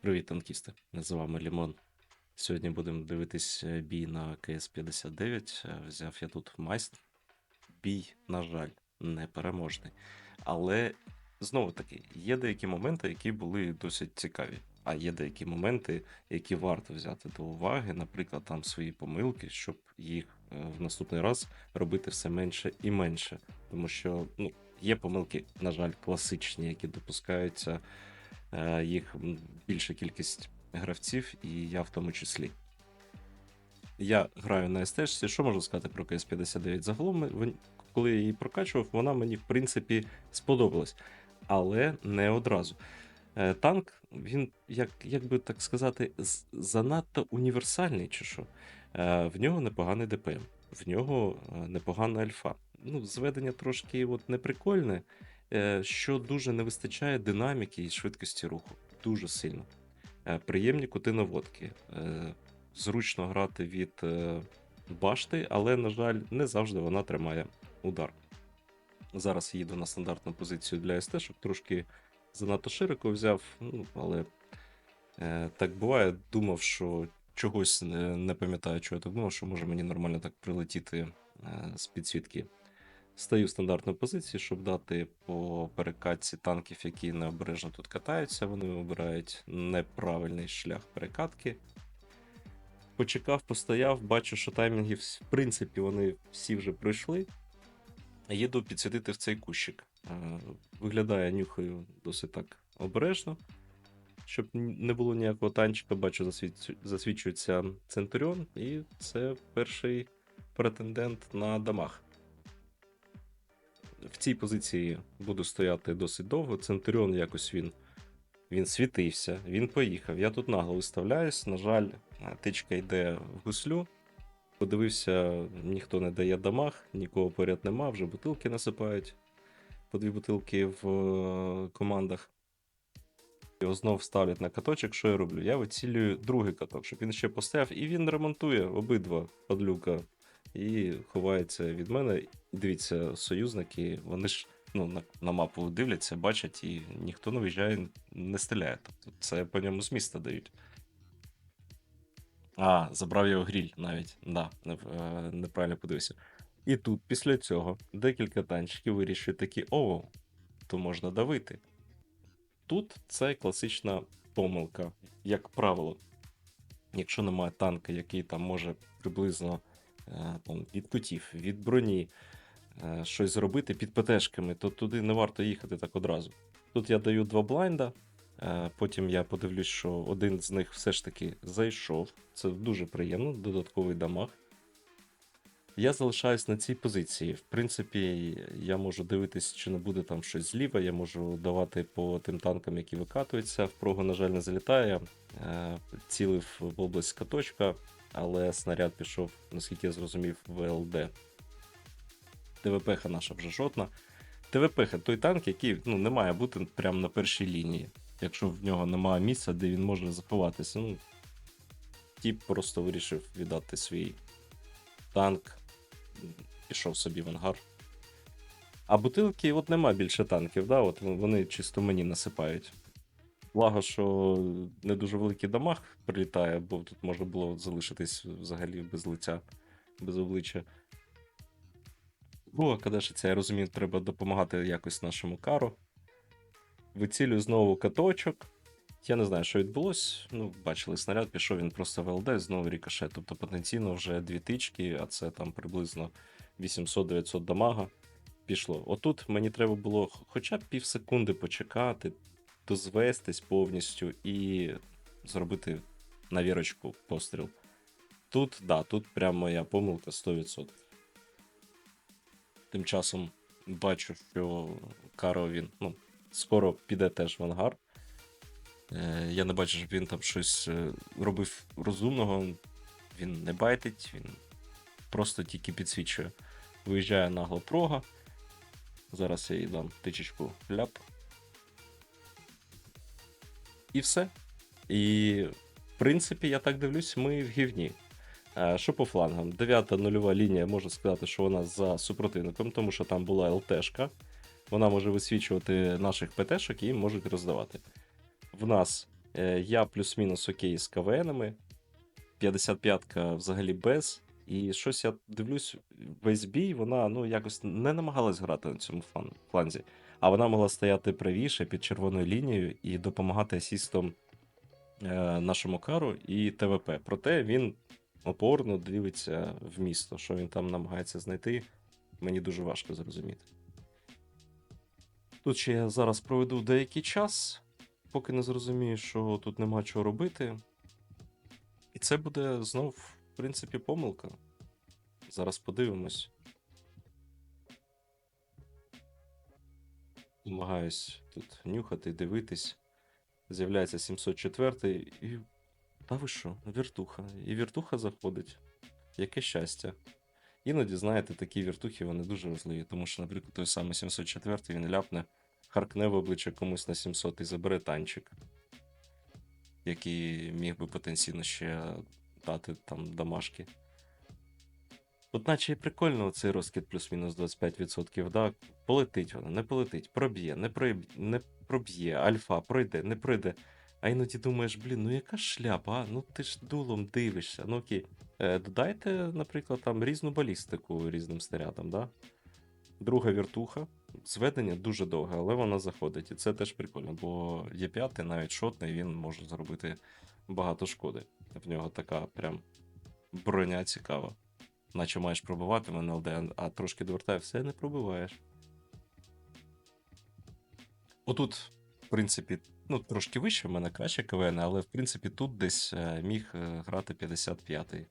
Привіт, танкісти! З вами Лімон. Сьогодні будемо дивитись е, бій на КС-59. Е, Взяв я тут майстер. Бій, на жаль, непереможний. Але знову таки, є деякі моменти, які були досить цікаві. А є деякі моменти, які варто взяти до уваги, наприклад, там свої помилки, щоб їх е, в наступний раз робити все менше і менше. Тому що ну, є помилки, на жаль, класичні, які допускаються їх більша кількість гравців, і я в тому числі. Я граю на СТ, що можу сказати про КС-59? Загалом, коли я її прокачував, вона мені, в принципі, сподобалась. Але не одразу. Е, Танк, він, як, як би так сказати, занадто універсальний чи що. Е, В нього непоганий ДПМ, в нього е, непогана альфа. Ну, зведення трошки от неприкольне, е, що дуже не вистачає динаміки і швидкості руху. Дуже сильно. Е, Приємні кути наводки. Е, Зручно грати від е, башти, але, на жаль, не завжди вона тримає удар. Зараз їду на стандартну позицію для СТ, щоб трошки занадто широко взяв, ну, але е, так буває. Думав, що чогось не, не пам'ятаю, чого я так думав, що може мені нормально так прилетіти е, з підсвітки. Стаю в стандартну позицію, щоб дати по перекатці танків, які необережно тут катаються. Вони обирають неправильний шлях перекатки. Почекав, постояв, бачу, що таймінги, в принципі, вони всі вже пройшли. Їду підсвітити в цей кущик. Е, Виглядає, нюхаю досить так обережно, щоб не було ніякого танчика. Бачу, засвічується Центуріон, і це перший претендент на дамаг. В цій позиції буду стояти досить довго. Центуріон якось він, він світився, він поїхав. Я тут нагло виставляюсь. На жаль, тичка йде в гуслю. Подивився, ніхто не дає дамаг, нікого поряд нема, вже бутилки насипають. По дві бутилки в е, командах. Його знов ставлять на каточок. Що я роблю? Я вицілюю другий каток, щоб він ще постояв, і він ремонтує обидва падлюка і ховається від мене. Дивіться, союзники, вони ж ну, на, на мапу дивляться, бачать, і ніхто не виїжджає, не стріляє. Тобто це по ньому з міста дають. А, забрав його гріль навіть. Да, е, неправильно подивився. І тут, після цього, декілька танчиків вирішують такі: о, то можна давити. Тут це класична помилка, як правило. Якщо немає танка, який там може приблизно там, від кутів, від броні е, щось зробити під ПТшками, то туди не варто їхати так одразу. Тут я даю два блайнда, е, потім я подивлюсь, що один з них все ж таки зайшов. Це дуже приємно, додатковий дамаг. Я залишаюсь на цій позиції. В принципі, я можу дивитись, чи не буде там щось зліва. Я можу давати по тим танкам, які викатуються. В прогу, на жаль, не залітає. Е, Цілив в область каточка, але снаряд пішов, наскільки я зрозумів, в ЛД. ТВП наша вже жодна. ТВП той танк, який ну, не має бути прямо на першій лінії, якщо в нього немає місця, де він може заховатися. Ну, Тіп просто вирішив віддати свій танк, пішов собі в ангар. А бутилки, от нема більше танків, да? от вони чисто мені насипають. Благо, що не дуже великий дамаг прилітає, бо тут можна було залишитись взагалі без лиця, без обличчя. О, кадешиться, я розумію, треба допомагати якось нашому кару. Вицілюю знову каточок. Я не знаю, що відбулось. Ну, бачили, снаряд пішов, він просто в ЛД, знову рікошет. Тобто потенційно вже дві тички, а це там приблизно 800-900 дамага пішло. Отут мені треба було хоча б пів секунди почекати, дозвестись повністю і зробити на вірочку постріл. Тут, да, тут прям моя помилка 100%. Тим часом бачу, що Каро він ну, скоро піде теж в ангар. Е, я не бачу, щоб він там щось е, робив розумного. Він не байтить, він просто тільки підсвічує. Виїжджає нагло прога. Зараз я їй дам тичечку ляп. І все. І, в принципі, я так дивлюсь, ми в гівні. Е, Що по флангам? Дев'ята нульова лінія, можу сказати, що вона за супротивником, тому що там була ЛТшка. Вона може висвічувати наших ПТшок і їм можуть роздавати. В нас Е, Я плюс-мінус окей з КВНами. 55-ка взагалі без. І щось я дивлюсь, весь бій, вона ну якось не намагалась грати на цьому флан- фланзі. А вона могла стояти правіше під червоною лінією і допомагати асістом е, нашому кару і ТВП. Проте він опорно дивиться в місто. Що він там намагається знайти, мені дуже важко зрозуміти. Тут ще я зараз проведу деякий час, поки не зрозумію, що тут нема чого робити. І це буде знов, в принципі, помилка. Зараз подивимось. Намагаюсь тут нюхати, дивитись. З'являється 704 і. Та ви що, віртуха. І віртуха заходить. Яке щастя. Іноді, знаєте, такі віртухи вони дуже важливі, тому що, наприклад, той самий 704 він ляпне, харкне в обличчя комусь на 700 і забере танчик, який міг би потенційно ще дати там домашки. От наче і прикольно цей розкид плюс-мінус 25%, да? Полетить вона, не полетить, проб'є, не, проб... не проб'є, альфа, пройде, не пройде. А іноді думаєш, блін, ну яка шляпа, ну ти ж дулом дивишся. Ну окей. Е, додайте, наприклад, там різну балістику різним снарядам, да? Друга віртуха. Зведення дуже довге, але вона заходить. І це теж прикольно, бо Є5 навіть шотний, він може зробити багато шкоди. В нього така прям броня цікава. Наче маєш пробивати в НЛД, а трошки довертає, все не пробиваєш. Отут, в принципі, ну, трошки вище в мене краще КВН, але в принципі тут десь е, міг е, грати 55-й.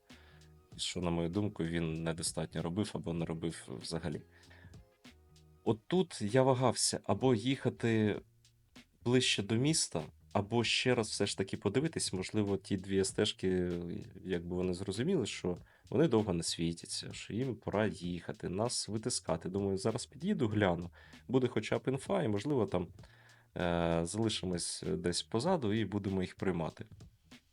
Що, на мою думку, він недостатньо робив або не робив взагалі. От тут я вагався або їхати ближче до міста, або ще раз все ж таки подивитись, можливо, ті дві стежки, якби вони зрозуміли, що вони довго не світяться, що їм пора їхати, нас витискати. Думаю, зараз під'їду, гляну. Буде хоча б інфа, і, можливо, там е- залишимось десь позаду і будемо їх приймати.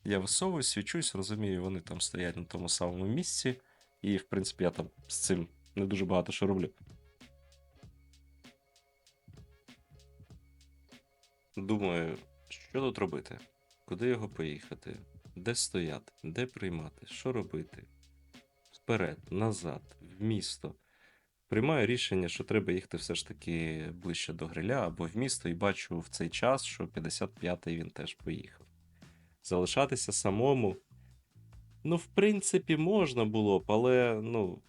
Я висовуюсь, свічусь, розумію, вони там стоять на тому самому місці, і, в принципі, я там з цим не дуже багато що роблю. Думаю, що тут робити? Куди його поїхати? Де стояти? Де приймати? Що робити? Вперед, назад, в місто. Приймаю рішення, що треба їхати все ж таки ближче до гриля або в місто, і бачу в цей час, що 55-й він теж поїхав. Залишатися самому. Ну, в принципі, можна було б, але ну,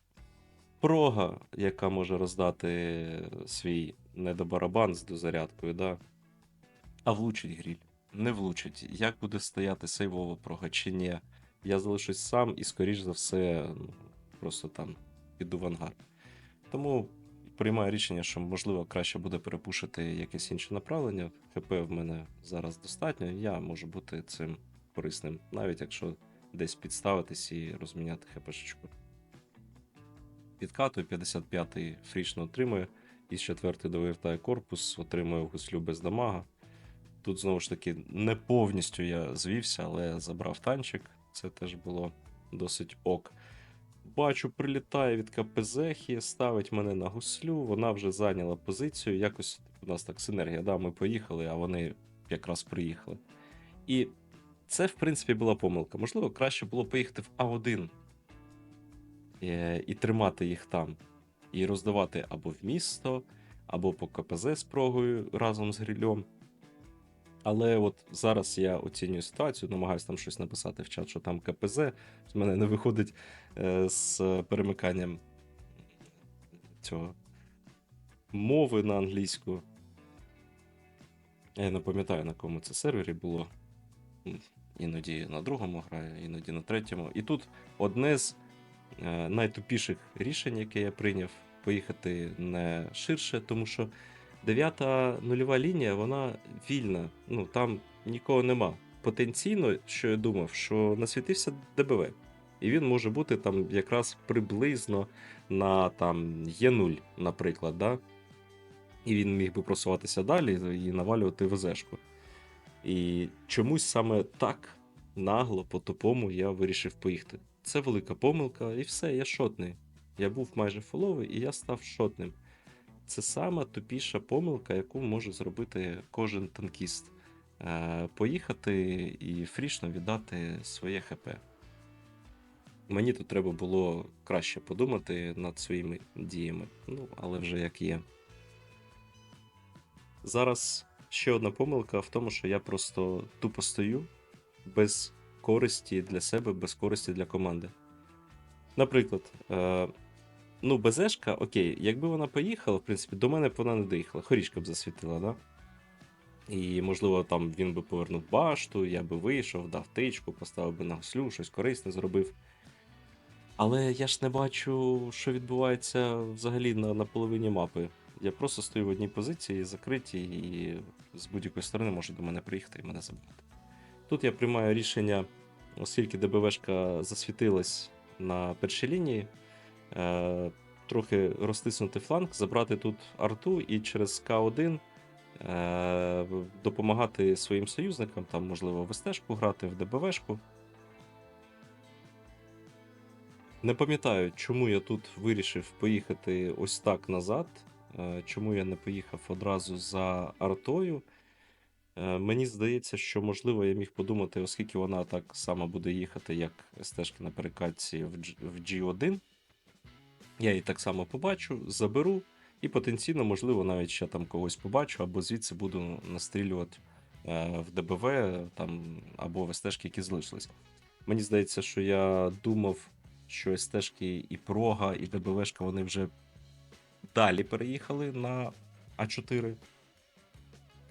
прога, яка може роздати свій недобарабан з дозарядкою, да. А влучить гріль. Не влучить. Як буде стояти сейвова прога чи ні? Я залишусь сам і, скоріш за все, просто там піду в ангар. Тому приймаю рішення, що можливо краще буде перепушити якесь інше направлення. ХП в мене зараз достатньо, я можу бути цим корисним, навіть якщо десь підставитись і розміняти ХПшечку. Підкатую, 55-й фрішно отримує, із 4 довертає корпус, отримує гуслю без дамага. Тут знову ж таки не повністю я звівся, але забрав танчик. Це теж було досить ок. Бачу, прилітає від КПЗхи, ставить мене на гуслю, вона вже зайняла позицію. Якось у нас так синергія, да, ми поїхали, а вони якраз приїхали. І це, в принципі, була помилка. Можливо, краще було поїхати в А1 і, і тримати їх там, і роздавати або в місто, або по КПЗ з прогою разом з грильом. Але от зараз я оцінюю ситуацію, намагаюся там щось написати в чат, що там КПЗ. З мене не виходить е, з перемиканням цього мови на англійську. Я не пам'ятаю, на кому це сервері було. Іноді на другому граю, іноді на третьому. І тут одне з е, найтупіших рішень, яке я прийняв, поїхати не ширше, тому що дев'ята нульова лінія, вона вільна. Ну там нікого нема. Потенційно, що я думав, що насвітився ДБВ. І він може бути там якраз приблизно на там Є0, наприклад, да? і він міг би просуватися далі і навалювати ВЗшку. І чомусь саме так нагло, по-тупому я вирішив поїхати. Це велика помилка, і все, я шотний. Я був майже фоловий, і я став шотним. Це сама тупіша помилка, яку може зробити кожен танкіст. е, поїхати і фрішно віддати своє ХП. Мені тут треба було краще подумати над своїми діями. Ну, але вже як є. Зараз ще одна помилка в тому, що я просто тупо стою без користі для себе, без користі для команди. Наприклад, е, ну, БЗшка, окей, якби вона поїхала, в принципі, до мене б вона не доїхала, хорішка б засвітила, да? І, можливо, там він би повернув башту, я би вийшов, дав тичку, поставив би на гуслю, щось корисне зробив. Але я ж не бачу, що відбувається взагалі на, на половині мапи. Я просто стою в одній позиції, закритій, і з будь-якої сторони може до мене приїхати і мене забрати. Тут я приймаю рішення, оскільки ДБВшка засвітилась на першій лінії, е, трохи розтиснути фланг, забрати тут арту і через К1 е, допомагати своїм союзникам, там, можливо, в СТшку грати, в ДБВшку. Не пам'ятаю, чому я тут вирішив поїхати ось так назад. е, Чому я не поїхав одразу за артою. Е, Мені здається, що можливо я міг подумати, оскільки вона так само буде їхати, як стежки на перекатці в G- в G1. Я її так само побачу, заберу, і потенційно, можливо, навіть ще там когось побачу, або звідси буду настрілювати е, в ДБВ там, або в стежки, які залишились. Мені здається, що я думав, що стежки і Прога, і ДБВшка вони вже далі переїхали на А4.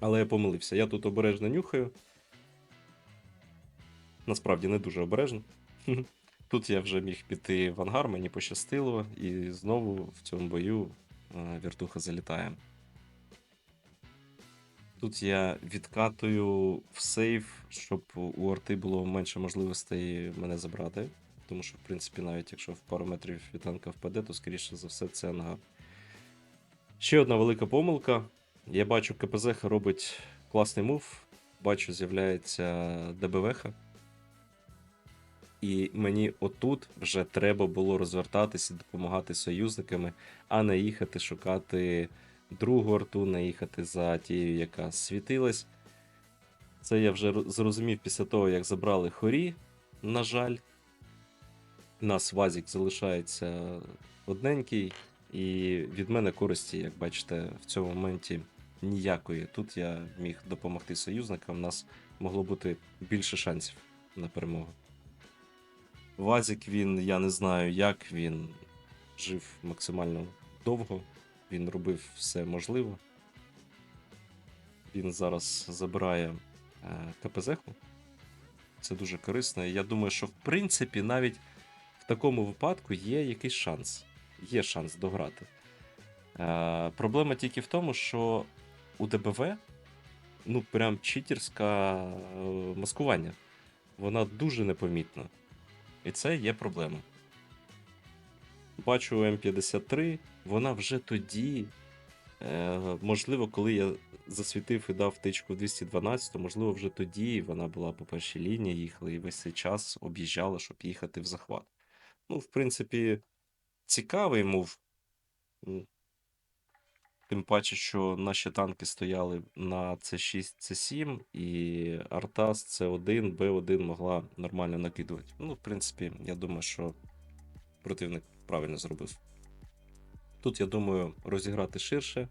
Але я помилився. Я тут обережно нюхаю. Насправді не дуже обережно. Тут я вже міг піти в ангар, мені пощастило, і знову в цьому бою е, віртуха залітає. Тут я відкатую в сейф, щоб у арти було менше можливостей мене забрати. Тому що, в принципі, навіть якщо в пару метрів від танка впаде, то скоріше за все це ангар. Ще одна велика помилка. Я бачу, КПЗ робить класний мув. Бачу, з'являється ДБВХ. І мені отут вже треба було розвертатися і допомагати союзниками, а не їхати шукати другу арту, не їхати за тією, яка світилась. Це я вже зрозумів після того, як забрали хорі. На жаль, нас Вазік залишається одненький, і від мене користі, як бачите, в цьому моменті ніякої. Тут я міг допомогти союзникам, у нас могло бути більше шансів на перемогу. Вазік він, я не знаю, як він жив максимально довго. Він робив все можливе. Він зараз забирає е, КПЗ-ху. Це дуже корисно. Я думаю, що в принципі навіть в такому випадку є якийсь шанс. Є шанс дограти. Е, проблема тільки в тому, що у ДБВ ну прям читерська е, маскування. Вона дуже непомітна. І це є проблема. Бачу М53, вона вже тоді, е, можливо, коли я засвітив і дав тичку в 212, то можливо, вже тоді вона була по першій лінії, їхала і весь цей час об'їжджала, щоб їхати в захват. Ну, в принципі, цікавий мув. Тим паче, що наші танки стояли на С6, С7, і арта з С1, Б1 могла нормально накидувати. Ну, в принципі, я думаю, що противник правильно зробив. Тут, я думаю, розіграти ширше,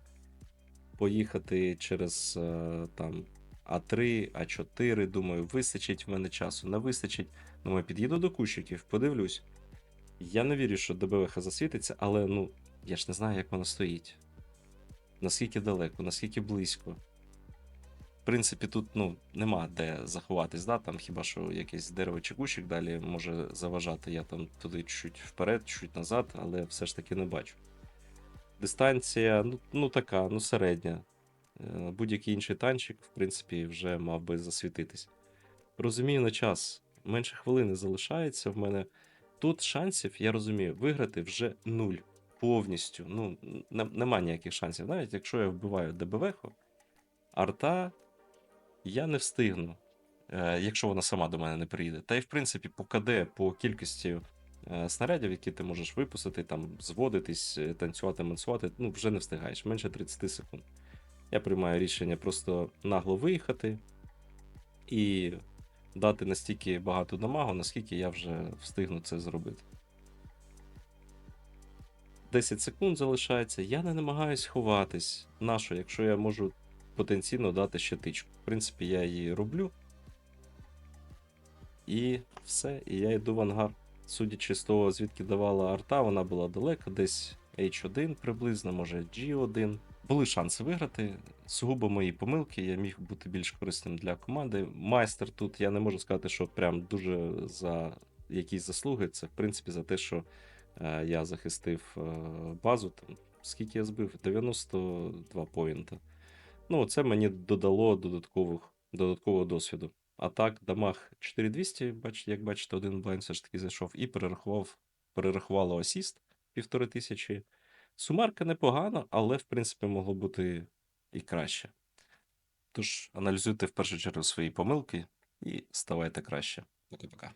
поїхати через е, там А3, А4. Думаю, вистачить в мене часу, не вистачить. Думаю, під'їду до кущиків, подивлюсь. Я не вірю, що ДБВХ засвітиться, але ну, я ж не знаю, як воно стоїть. Наскільки далеко, наскільки близько. В принципі, тут ну, нема де заховатись, да? там хіба що якесь дерево чи кущик далі може заважати. Я там туди чуть вперед, чуть назад, але все ж таки не бачу. Дистанція, ну, ну така, ну середня. Е, Будь-який інший танчик, в принципі, вже мав би засвітитись. Розумію на час. Менше хвилини залишається в мене. Тут шансів, я розумію, виграти вже нуль. Повністю. Ну, не- нема ніяких шансів. Навіть якщо я вбиваю ДБВХу, арта я не встигну, е, якщо вона сама до мене не приїде. Та й в принципі, по КД, по кількості е, снарядів, які ти можеш випустити, там, зводитись, е, танцювати, мансувати, ну, вже не встигаєш, менше 30 секунд. Я приймаю рішення просто нагло виїхати, і дати настільки багато дамагу, наскільки я вже встигну це зробити. 10 секунд залишається. Я не намагаюсь ховатись. Нащо, якщо я можу потенційно дати ще тичку. В принципі, я її роблю. І все, і я йду в ангар. Судячи з того, звідки давала арта, вона була далеко, десь H1 приблизно, може G1. Були шанси виграти. Сугубо мої помилки, я міг бути більш корисним для команди. Майстер тут я не можу сказати, що прям дуже за якісь заслуги. Це в принципі за те, що я захистив е, базу. Там, скільки я збив? 92 поінта. Ну, це мені додало додаткових, додаткового досвіду. А так, дамаг 4200, бач, як бачите, один блайн все ж таки зайшов і перерахував, перерахувало асіст півтори тисячі. Сумарка непогана, але в принципі могло бути і краще. Тож аналізуйте в першу чергу свої помилки і ставайте краще. Пока-пока.